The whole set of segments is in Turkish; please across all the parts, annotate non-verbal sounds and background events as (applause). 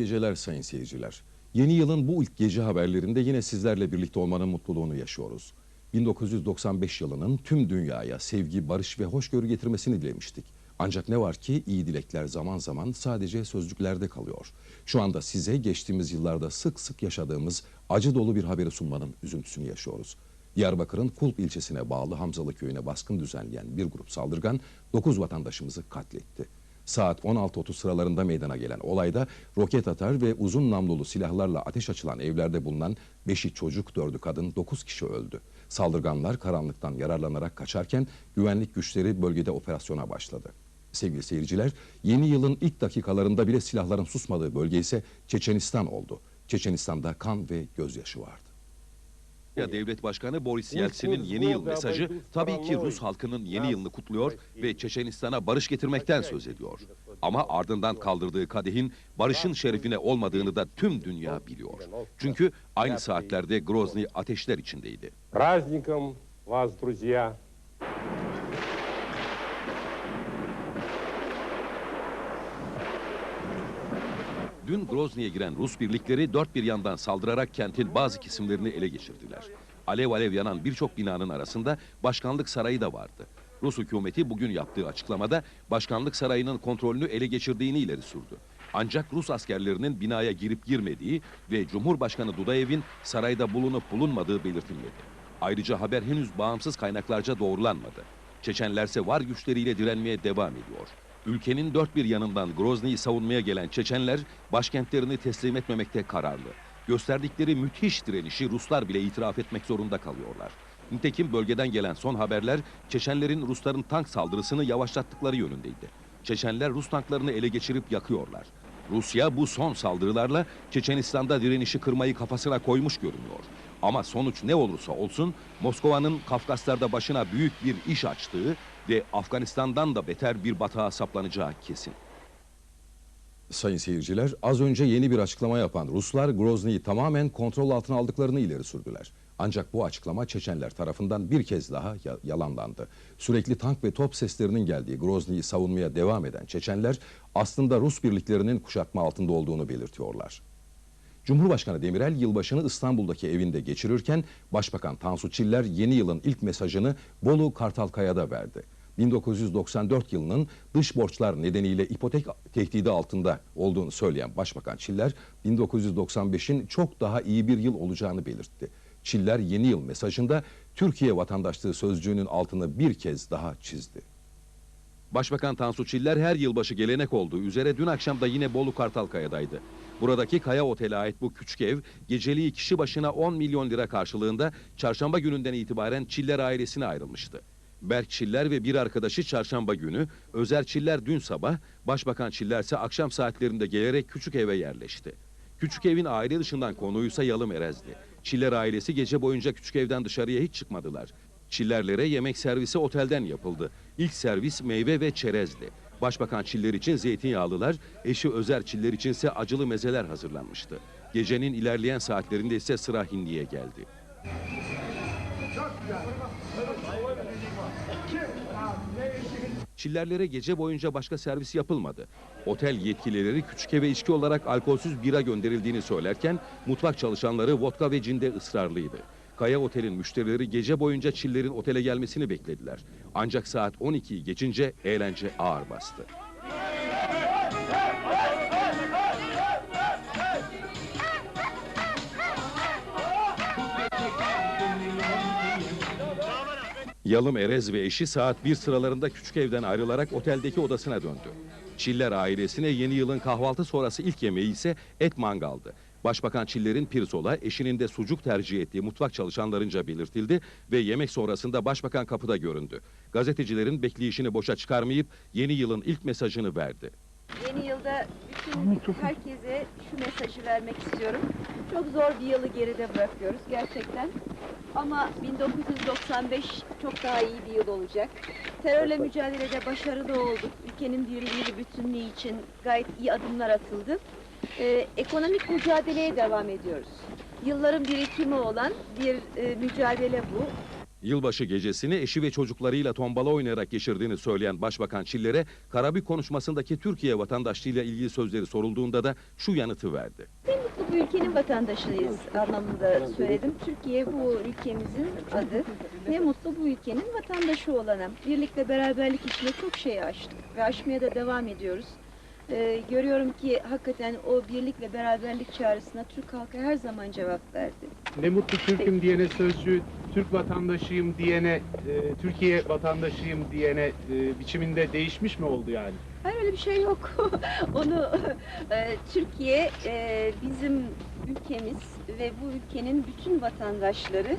geceler sayın seyirciler. Yeni yılın bu ilk gece haberlerinde yine sizlerle birlikte olmanın mutluluğunu yaşıyoruz. 1995 yılının tüm dünyaya sevgi, barış ve hoşgörü getirmesini dilemiştik. Ancak ne var ki iyi dilekler zaman zaman sadece sözcüklerde kalıyor. Şu anda size geçtiğimiz yıllarda sık sık yaşadığımız acı dolu bir haberi sunmanın üzüntüsünü yaşıyoruz. Diyarbakır'ın Kulp ilçesine bağlı Hamzalı köyüne baskın düzenleyen bir grup saldırgan 9 vatandaşımızı katletti. Saat 16.30 sıralarında meydana gelen olayda roket atar ve uzun namlulu silahlarla ateş açılan evlerde bulunan 5'i çocuk, 4'ü kadın, 9 kişi öldü. Saldırganlar karanlıktan yararlanarak kaçarken güvenlik güçleri bölgede operasyona başladı. Sevgili seyirciler, yeni yılın ilk dakikalarında bile silahların susmadığı bölge ise Çeçenistan oldu. Çeçenistan'da kan ve gözyaşı vardı. Ya Devlet Başkanı Boris Yeltsin'in yeni yıl mesajı tabii ki Rus halkının yeni yılını kutluyor ve Çeçenistan'a barış getirmekten söz ediyor. Ama ardından kaldırdığı kadehin barışın şerefine olmadığını da tüm dünya biliyor. Çünkü aynı saatlerde Grozny ateşler içindeydi. Праздником вас, друзья! Dün Grozny'ye giren Rus birlikleri dört bir yandan saldırarak kentin bazı kesimlerini ele geçirdiler. Alev alev yanan birçok binanın arasında başkanlık sarayı da vardı. Rus hükümeti bugün yaptığı açıklamada başkanlık sarayının kontrolünü ele geçirdiğini ileri sürdü. Ancak Rus askerlerinin binaya girip girmediği ve Cumhurbaşkanı Dudayev'in sarayda bulunup bulunmadığı belirtilmedi. Ayrıca haber henüz bağımsız kaynaklarca doğrulanmadı. Çeçenlerse var güçleriyle direnmeye devam ediyor. Ülkenin dört bir yanından Grozny'yi savunmaya gelen Çeçenler başkentlerini teslim etmemekte kararlı. Gösterdikleri müthiş direnişi Ruslar bile itiraf etmek zorunda kalıyorlar. Nitekim bölgeden gelen son haberler Çeçenlerin Rusların tank saldırısını yavaşlattıkları yönündeydi. Çeçenler Rus tanklarını ele geçirip yakıyorlar. Rusya bu son saldırılarla Çeçenistan'da direnişi kırmayı kafasına koymuş görünüyor. Ama sonuç ne olursa olsun Moskova'nın Kafkaslar'da başına büyük bir iş açtığı ve Afganistan'dan da beter bir batağa saplanacağı kesin. Sayın seyirciler, az önce yeni bir açıklama yapan Ruslar Grozny'yi tamamen kontrol altına aldıklarını ileri sürdüler. Ancak bu açıklama Çeçenler tarafından bir kez daha ya- yalanlandı. Sürekli tank ve top seslerinin geldiği Grozny'yi savunmaya devam eden Çeçenler aslında Rus birliklerinin kuşatma altında olduğunu belirtiyorlar. Cumhurbaşkanı Demirel yılbaşını İstanbul'daki evinde geçirirken Başbakan Tansu Çiller yeni yılın ilk mesajını Bolu Kartalkaya'da verdi. 1994 yılının dış borçlar nedeniyle ipotek tehdidi altında olduğunu söyleyen Başbakan Çiller 1995'in çok daha iyi bir yıl olacağını belirtti. Çiller yeni yıl mesajında Türkiye vatandaşlığı sözcüğünün altını bir kez daha çizdi. Başbakan Tansu Çiller her yılbaşı gelenek olduğu üzere dün akşam da yine Bolu Kartalkaya'daydı. Buradaki Kaya Otel'e ait bu küçük ev geceliği kişi başına 10 milyon lira karşılığında çarşamba gününden itibaren Çiller ailesine ayrılmıştı. Berk Çiller ve bir arkadaşı çarşamba günü, Özer Çiller dün sabah, Başbakan Çiller ise akşam saatlerinde gelerek küçük eve yerleşti. Küçük evin aile dışından konuysa Yalım Erez'di. Çiller ailesi gece boyunca küçük evden dışarıya hiç çıkmadılar. Çillerlere yemek servisi otelden yapıldı. İlk servis meyve ve çerezdi. Başbakan Çiller için zeytinyağlılar, eşi Özer Çiller içinse acılı mezeler hazırlanmıştı. Gecenin ilerleyen saatlerinde ise sıra hindiye geldi. Çillerlere gece boyunca başka servis yapılmadı. Otel yetkilileri küçük eve içki olarak alkolsüz bira gönderildiğini söylerken mutfak çalışanları vodka ve cinde ısrarlıydı. Kaya Otel'in müşterileri gece boyunca Çiller'in otele gelmesini beklediler. Ancak saat 12'yi geçince eğlence ağır bastı. Yalım Erez ve eşi saat 1 sıralarında küçük evden ayrılarak oteldeki odasına döndü. Çiller ailesine yeni yılın kahvaltı sonrası ilk yemeği ise et mangaldı. Başbakan Çiller'in pirzola, eşinin de sucuk tercih ettiği mutfak çalışanlarınca belirtildi ve yemek sonrasında başbakan kapıda göründü. Gazetecilerin bekleyişini boşa çıkarmayıp yeni yılın ilk mesajını verdi. Yeni yılda bütün herkese şu mesajı vermek istiyorum. Çok zor bir yılı geride bırakıyoruz gerçekten. Ama 1995 çok daha iyi bir yıl olacak. Terörle mücadelede başarılı olduk. Ülkenin birliği bütünlüğü için gayet iyi adımlar atıldı. Ee, ekonomik mücadeleye devam ediyoruz. Yılların birikimi olan bir e, mücadele bu. Yılbaşı gecesini eşi ve çocuklarıyla tombala oynayarak geçirdiğini söyleyen Başbakan Çiller'e Karabük konuşmasındaki Türkiye vatandaşlığıyla ilgili sözleri sorulduğunda da şu yanıtı verdi. Ne mutlu bu ülkenin vatandaşıyız anlamında söyledim. Türkiye bu ülkemizin adı. Ne mutlu bu ülkenin vatandaşı olana. Birlik ve beraberlik içinde çok şey aştık ve aşmaya da devam ediyoruz. Ee, görüyorum ki hakikaten o birlik ve beraberlik çağrısına Türk halkı her zaman cevap verdi. Ne mutlu Türk'üm diyene sözcüğü, Türk vatandaşıyım diyene, e, Türkiye vatandaşıyım diyene e, biçiminde değişmiş mi oldu yani? Hayır öyle bir şey yok. (laughs) Onu e, Türkiye e, bizim ülkemiz ve bu ülkenin bütün vatandaşları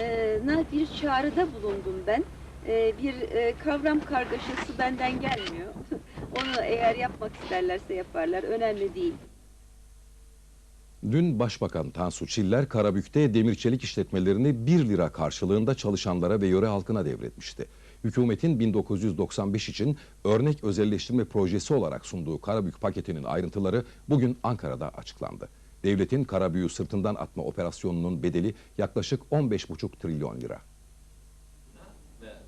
e, na bir çağrıda bulundum ben. E, bir e, kavram kargaşası benden gelmiyor. (laughs) Onu eğer yapmak isterlerse yaparlar. Önemli değil. Dün Başbakan Tansu Çiller Karabük'te demir çelik işletmelerini 1 lira karşılığında çalışanlara ve yöre halkına devretmişti. Hükümetin 1995 için örnek özelleştirme projesi olarak sunduğu Karabük paketinin ayrıntıları bugün Ankara'da açıklandı. Devletin Karabük'ü sırtından atma operasyonunun bedeli yaklaşık 15,5 trilyon lira.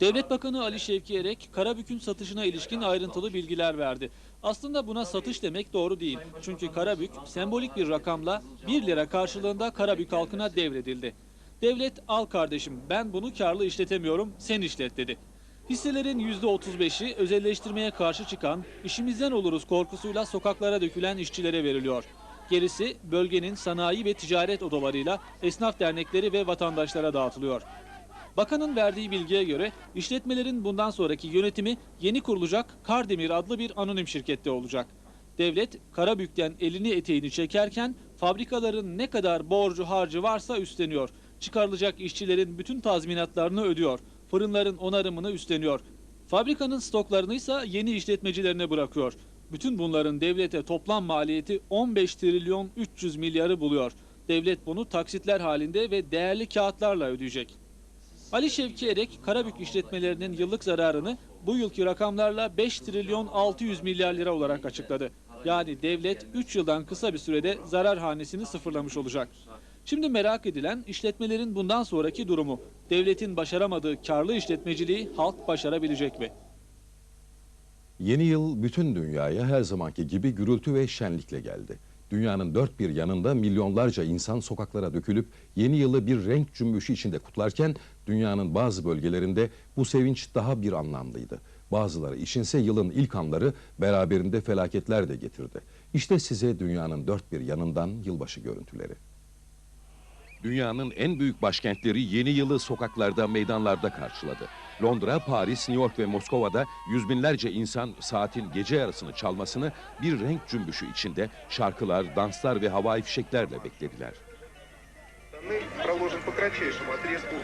Devlet Bakanı Ali Şevki Erek, Karabük'ün satışına ilişkin ayrıntılı bilgiler verdi. Aslında buna satış demek doğru değil. Çünkü Karabük sembolik bir rakamla 1 lira karşılığında Karabük halkına devredildi. Devlet al kardeşim ben bunu karlı işletemiyorum sen işlet dedi. Hisselerin %35'i özelleştirmeye karşı çıkan, işimizden oluruz korkusuyla sokaklara dökülen işçilere veriliyor. Gerisi bölgenin sanayi ve ticaret odalarıyla esnaf dernekleri ve vatandaşlara dağıtılıyor. Bakanın verdiği bilgiye göre işletmelerin bundan sonraki yönetimi yeni kurulacak Kardemir adlı bir anonim şirkette olacak. Devlet Karabük'ten elini eteğini çekerken fabrikaların ne kadar borcu harcı varsa üstleniyor. Çıkarılacak işçilerin bütün tazminatlarını ödüyor. Fırınların onarımını üstleniyor. Fabrikanın stoklarını ise yeni işletmecilerine bırakıyor. Bütün bunların devlete toplam maliyeti 15 trilyon 300 milyarı buluyor. Devlet bunu taksitler halinde ve değerli kağıtlarla ödeyecek. Ali Şevki Erek, Karabük işletmelerinin yıllık zararını bu yılki rakamlarla 5 trilyon 600 milyar lira olarak açıkladı. Yani devlet 3 yıldan kısa bir sürede zarar hanesini sıfırlamış olacak. Şimdi merak edilen işletmelerin bundan sonraki durumu. Devletin başaramadığı karlı işletmeciliği halk başarabilecek mi? Yeni yıl bütün dünyaya her zamanki gibi gürültü ve şenlikle geldi. Dünyanın dört bir yanında milyonlarca insan sokaklara dökülüp yeni yılı bir renk cümbüşü içinde kutlarken dünyanın bazı bölgelerinde bu sevinç daha bir anlamlıydı. Bazıları içinse yılın ilk anları beraberinde felaketler de getirdi. İşte size dünyanın dört bir yanından yılbaşı görüntüleri. Dünyanın en büyük başkentleri yeni yılı sokaklarda, meydanlarda karşıladı. Londra, Paris, New York ve Moskova'da yüz binlerce insan saatin gece yarısını çalmasını bir renk cümbüşü içinde şarkılar, danslar ve havai fişeklerle beklediler Мы проложим по кратчайшему отрезку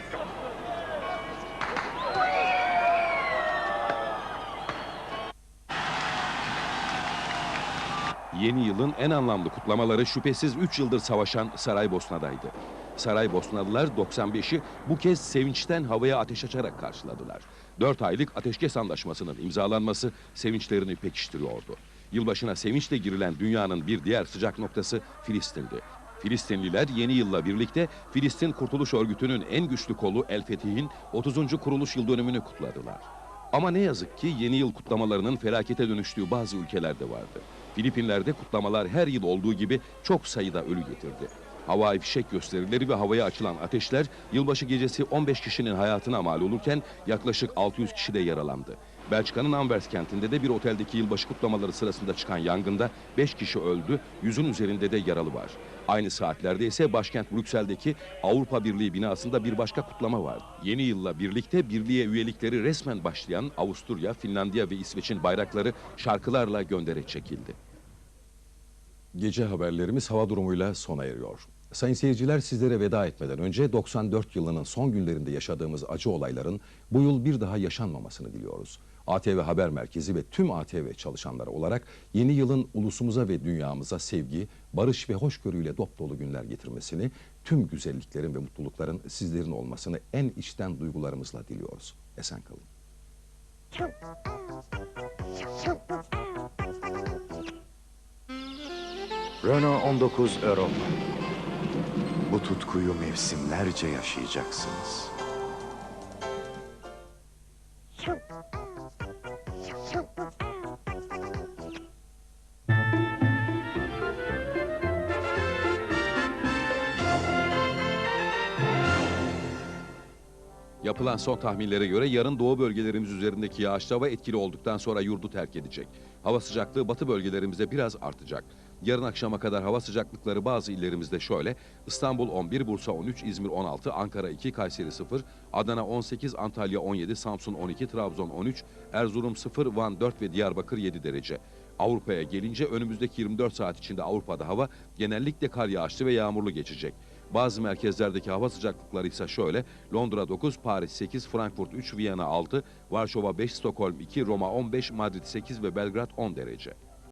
Yeni yılın en anlamlı kutlamaları şüphesiz 3 yıldır savaşan Saraybosna'daydı. Saraybosnalılar 95'i bu kez sevinçten havaya ateş açarak karşıladılar. 4 aylık ateşkes anlaşmasının imzalanması sevinçlerini pekiştiriyordu. Yılbaşına sevinçle girilen dünyanın bir diğer sıcak noktası Filistin'di. Filistinliler yeni yılla birlikte Filistin Kurtuluş Örgütü'nün en güçlü kolu El Fetih'in 30. kuruluş yıl dönümünü kutladılar. Ama ne yazık ki yeni yıl kutlamalarının felakete dönüştüğü bazı ülkelerde vardı. Filipinler'de kutlamalar her yıl olduğu gibi çok sayıda ölü getirdi. Havai fişek gösterileri ve havaya açılan ateşler yılbaşı gecesi 15 kişinin hayatına mal olurken yaklaşık 600 kişi de yaralandı. Belçika'nın Anvers kentinde de bir oteldeki yılbaşı kutlamaları sırasında çıkan yangında 5 kişi öldü, yüzün üzerinde de yaralı var. Aynı saatlerde ise başkent Brüksel'deki Avrupa Birliği binasında bir başka kutlama vardı. Yeni yılla birlikte birliğe üyelikleri resmen başlayan Avusturya, Finlandiya ve İsveç'in bayrakları şarkılarla göndere çekildi. Gece haberlerimiz hava durumuyla sona eriyor. Sayın seyirciler sizlere veda etmeden önce 94 yılının son günlerinde yaşadığımız acı olayların bu yıl bir daha yaşanmamasını diliyoruz. ATV Haber Merkezi ve tüm ATV çalışanları olarak yeni yılın ulusumuza ve dünyamıza sevgi, barış ve hoşgörüyle dop günler getirmesini, tüm güzelliklerin ve mutlulukların sizlerin olmasını en içten duygularımızla diliyoruz. Esen kalın. Renault 19 Europa. Bu tutkuyu mevsimlerce yaşayacaksınız. Yapılan son tahminlere göre yarın doğu bölgelerimiz üzerindeki yağışlı hava etkili olduktan sonra yurdu terk edecek. Hava sıcaklığı batı bölgelerimizde biraz artacak. Yarın akşama kadar hava sıcaklıkları bazı illerimizde şöyle. İstanbul 11, Bursa 13, İzmir 16, Ankara 2, Kayseri 0, Adana 18, Antalya 17, Samsun 12, Trabzon 13, Erzurum 0, Van 4 ve Diyarbakır 7 derece. Avrupa'ya gelince önümüzdeki 24 saat içinde Avrupa'da hava genellikle kar yağışlı ve yağmurlu geçecek. Bazı merkezlerdeki hava sıcaklıkları ise şöyle. Londra 9, Paris 8, Frankfurt 3, Viyana 6, Varşova 5, Stockholm 2, Roma 15, Madrid 8 ve Belgrad 10 derece.